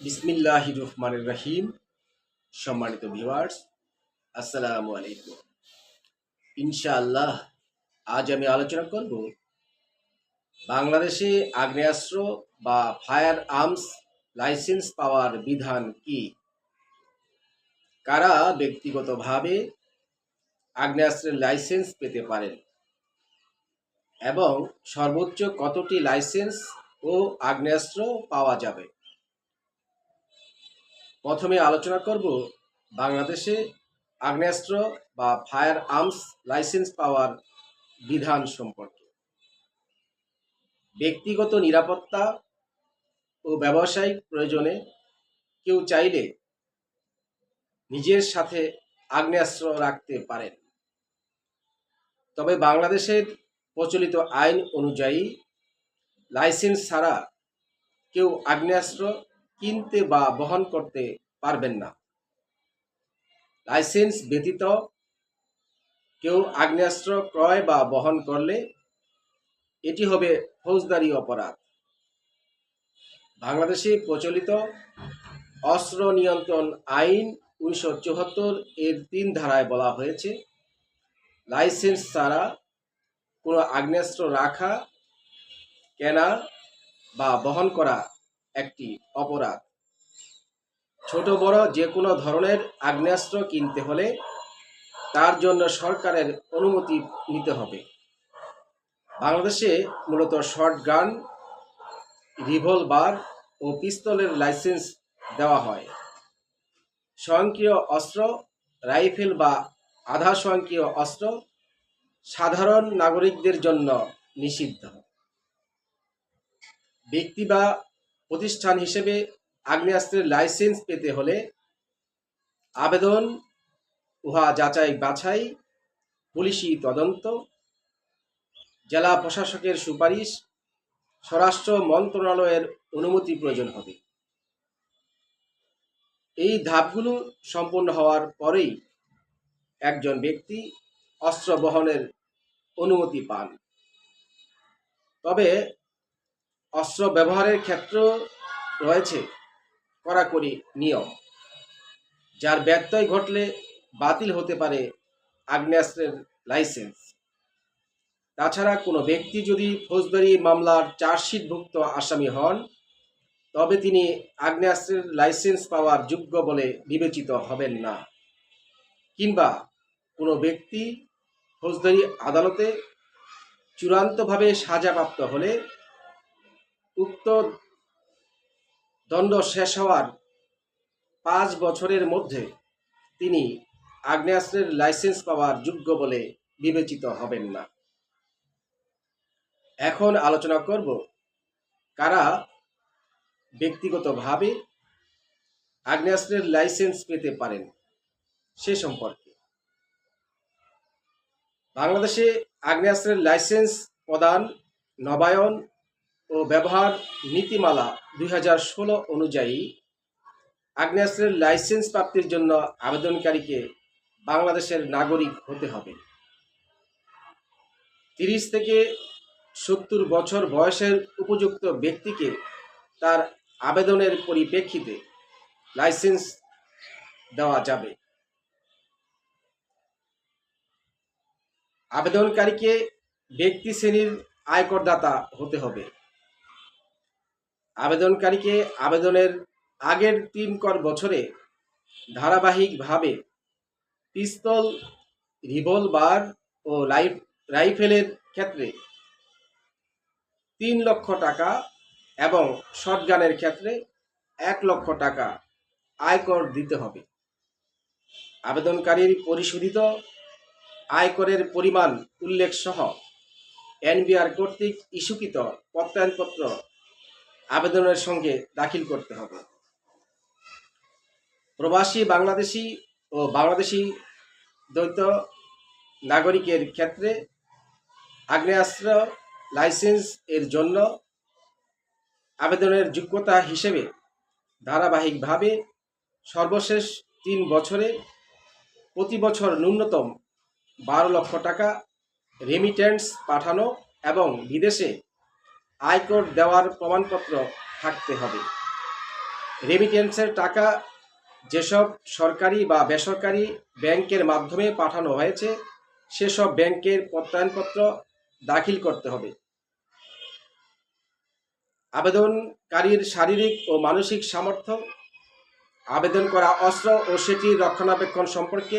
বিসমিল্লাহ রহমানুর রহিম। সম্মানিত ভিউয়ার্স আসসালামু আলাইকুম। ইনশাআল্লাহ, আজ আমি আলোচনা করব বাংলাদেশে আগ্নেয়াস্ত্র বা ফায়ার আর্মস লাইসেন্স পাওয়ার বিধান কি? কারা ব্যক্তিগতভাবে আগ্নেয়াস্ত্রের লাইসেন্স পেতে পারেন? এবং সর্বোচ্চ কতটি লাইসেন্স ও আগ্নেয়াস্ত্র পাওয়া যাবে? প্রথমে আলোচনা করব বাংলাদেশে আগ্নেয়াস্ত্র বা ফায়ার আর্মস লাইসেন্স পাওয়ার বিধান সম্পর্কে। ব্যক্তিগত নিরাপত্তা ও ব্যবসায়িক প্রয়োজনে কেউ চাইলে নিজের সাথে আগ্নেয়াস্ত্র রাখতে পারেন। তবে বাংলাদেশের প্রচলিত আইন অনুযায়ী লাইসেন্স ছাড়া কেউ আগ্নেয়াস্ত্র কিনতে বা বহন করতে পারবেন না। লাইসেন্স ব্যতীত কেউ আগ্নেয়াস্ত্র ক্রয় বা বহন করলে এটি হবে ফৌজদারি অপরাধ। বাংলাদেশে প্রচলিত অস্ত্র নিয়ন্ত্রণ আইন উনিশশো চুয়াত্তর এর তিন ধারায় বলা হয়েছে, লাইসেন্স ছাড়া কোনো আগ্নেয়াস্ত্র রাখা, কেনা বা বহন করা একটি অপরাধ। ছোট বড় যে কোনো ধরনের আগ্নেয়াস্ত্র কিনতে হলে তার জন্য সরকারের অনুমতি নিতে হবে। বাংলাদেশে মূলত শর্ট গান রিভলভার ও পিস্তলের লাইসেন্স দেওয়া হয়। স্বয়ংক্রিয় অস্ত্র, রাইফেল বা আধা স্বয়ংক্রিয় অস্ত্র সাধারণ নাগরিকদের জন্য নিষিদ্ধ। ব্যক্তি বা প্রতিষ্ঠান হিসেবে আগ্নেয়াস্ত্রের লাইসেন্স পেতে হলে আবেদন, উহা যাচাই বাছাই, পুলিশি তদন্ত, জেলা প্রশাসকের সুপারিশ, স্বরাষ্ট্র মন্ত্রণালয়ের অনুমতি প্রয়োজন হবে। এই ধাপগুলো সম্পন্ন হওয়ার পরেই একজন ব্যক্তি অস্ত্র বহনের অনুমতি পান। তবে অস্ত্র ব্যবহারের ক্ষেত্র রয়েছে কড়াকড়ি নিয়ম, যার ব্যত্যয় ঘটলে বাতিল হতে পারে আগ্নেয়াস্ত্রের লাইসেন্স। তাছাড়া কোনো ব্যক্তি যদি ফৌজদারি মামলার চার্জশিটভুক্ত আসামি হন, তবে তিনি আগ্নেয়াস্ত্রের লাইসেন্স পাওয়ার যোগ্য বলে বিবেচিত হবেন না। কিংবা কোনো ব্যক্তি ফৌজদারি আদালতে চূড়ান্তভাবে সাজাপ্রাপ্ত হলে উক্ত দণ্ড শেষ হওয়ার পাঁচ বছরের মধ্যে তিনি আগ্নেয়াস্ত্রের লাইসেন্স পাওয়ার যোগ্য বলে বিবেচিত হবেন না। এখন আলোচনা করব কারা ব্যক্তিগতভাবে আগ্নেয়াস্ত্রের লাইসেন্স পেতে পারেন সে সম্পর্কে। বাংলাদেশে আগ্নেয়াস্ত্রের লাইসেন্স প্রদান, নবায়ন ও ব্যবহার নীতিমালা দুই হাজার ষোলো অনুযায়ী আগ্নেয়াস্ত্রের লাইসেন্স প্রাপ্তির জন্য আবেদনকারীকে বাংলাদেশের নাগরিক হতে হবে। তিরিশ থেকে সত্তর বছর বয়সের উপযুক্ত ব্যক্তিকে তার আবেদনের পরিপ্রেক্ষিতে লাইসেন্স দেওয়া যাবে। আবেদনকারীকে ব্যক্তি শ্রেণির আয়করদাতা হতে হবে। আবেদনকারীকে আবেদনের আগের তিন কর বছরে ধারাবাহিকভাবে পিস্তল, রিভলভার ও লাইফ, রাইফেলের ক্ষেত্রে তিন লক্ষ টাকা এবং শটগানের ক্ষেত্রে এক লক্ষ টাকা আয়কর দিতে হবে। আবেদনকারীর পরিশোধিত আয়করের পরিমাণ উল্লেখ সহ এনবিআর কর্তৃক ইস্যুকৃত প্রত্যয়নপত্র আবেদনের সঙ্গে দাখিল করতে হবে। প্রবাসী বাংলাদেশি ও বাংলাদেশি দ্বৈত নাগরিকের ক্ষেত্রে আগ্নেয়াস্ত্র লাইসেন্স এর জন্য আবেদনের যোগ্যতা হিসেবে ধারাবাহিকভাবে সর্বশেষ তিন বছরে প্রতি বছর ন্যূনতম বারো লক্ষ টাকা রেমিটেন্স পাঠানো এবং বিদেশে আয়কর দেওয়ার প্রমাণপত্র থাকতে হবে। রেমিটেন্সের টাকা যেসব সরকারি বা বেসরকারি ব্যাংকের মাধ্যমে পাঠানো হয়েছে, সেসব ব্যাংকের প্রত্যয়নপত্র দাখিল করতে হবে। আবেদনকারীর শারীরিক ও মানসিক সামর্থ্য, আবেদন করা অস্ত্র ও সেটির রক্ষণাবেক্ষণ সম্পর্কে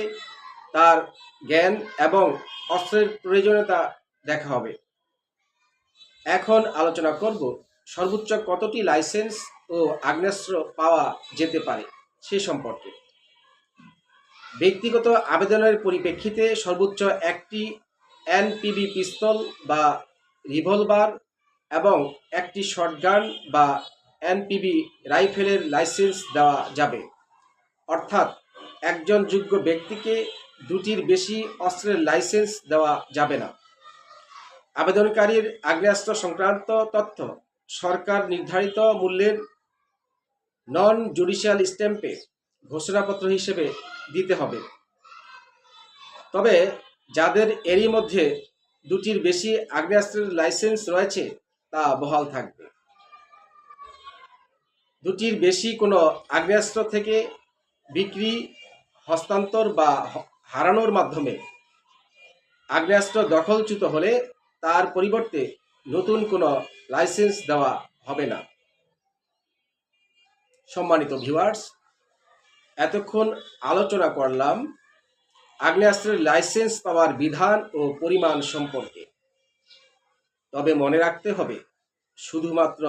তার জ্ঞান এবং অস্ত্রের প্রয়োজনীয়তা দেখা হবে। এখন আলোচনা করব সর্বোচ্চ কতটি লাইসেন্স ও আগ্নেয়াস্ত্র পাওয়া যেতে পারে সে সম্পর্কে। ব্যক্তিগত আবেদনের পরিপ্রেক্ষিতে সর্বোচ্চ একটি এনপিবি পিস্তল বা রিভলভার এবং একটি শটগান বা এনপিবি রাইফেলের লাইসেন্স দেওয়া যাবে। অর্থাৎ একজন যোগ্য ব্যক্তিকে দুটির বেশি অস্ত্রের লাইসেন্স দেওয়া যাবে না। আবেদনকারীর আগ্নেয়াস্ত্র সংক্রান্ত তথ্য, সরকার নির্ধারিত মূল্যের নন জুডিশিয়াল স্ট্যাম্পে ঘোষণাপত্র হিসেবে দিতে হবে। তবে যাদের এরই মধ্যে দুটির বেশি আগ্নেয়াস্ত্রের লাইসেন্স রয়েছে, তা বহাল থাকবে। দুটির বেশি কোনো আগ্নেয়াস্ত্র থেকে বিক্রি, হস্তান্তর বা হারানোর মাধ্যমে আগ্নেয়াস্ত্র দখলচ্যুত হলে তার পরিবর্তে নতুন কোনো লাইসেন্স দেওয়া হবে না। সম্মানিত ভিউয়ার্স, এতক্ষণ আলোচনা করলাম আগ্নেয়াস্ত্রের লাইসেন্স পাওয়ার বিধান ও পরিমাণ সম্পর্কে। তবে মনে রাখতে হবে, শুধুমাত্র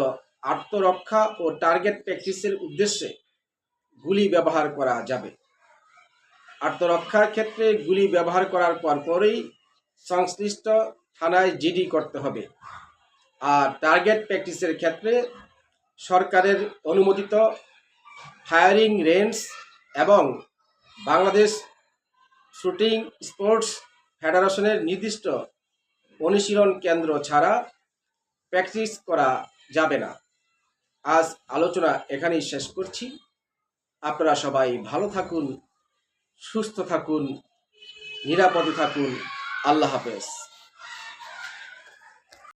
আত্মরক্ষা ও টার্গেট প্র্যাকটিসের উদ্দেশ্যে গুলি ব্যবহার করা যাবে। আত্মরক্ষার ক্ষেত্রে গুলি ব্যবহার করার পরপরই সংশ্লিষ্ট থানায় জিডি করতে হবে। আর টার্গেট প্র্যাকটিসের ক্ষেত্রে সরকারের অনুমোদিত ফায়ারিং রেঞ্জ এবং বাংলাদেশ শুটিং স্পোর্টস ফেডারেশনের নির্দিষ্ট অনুশীলন কেন্দ্র ছাড়া প্র্যাকটিস করা যাবে না। আজ আলোচনা এখানেই শেষ করছি। আপনারা সবাই ভালো থাকুন, সুস্থ থাকুন, নিরাপদে থাকুন। আল্লাহ হাফেজ।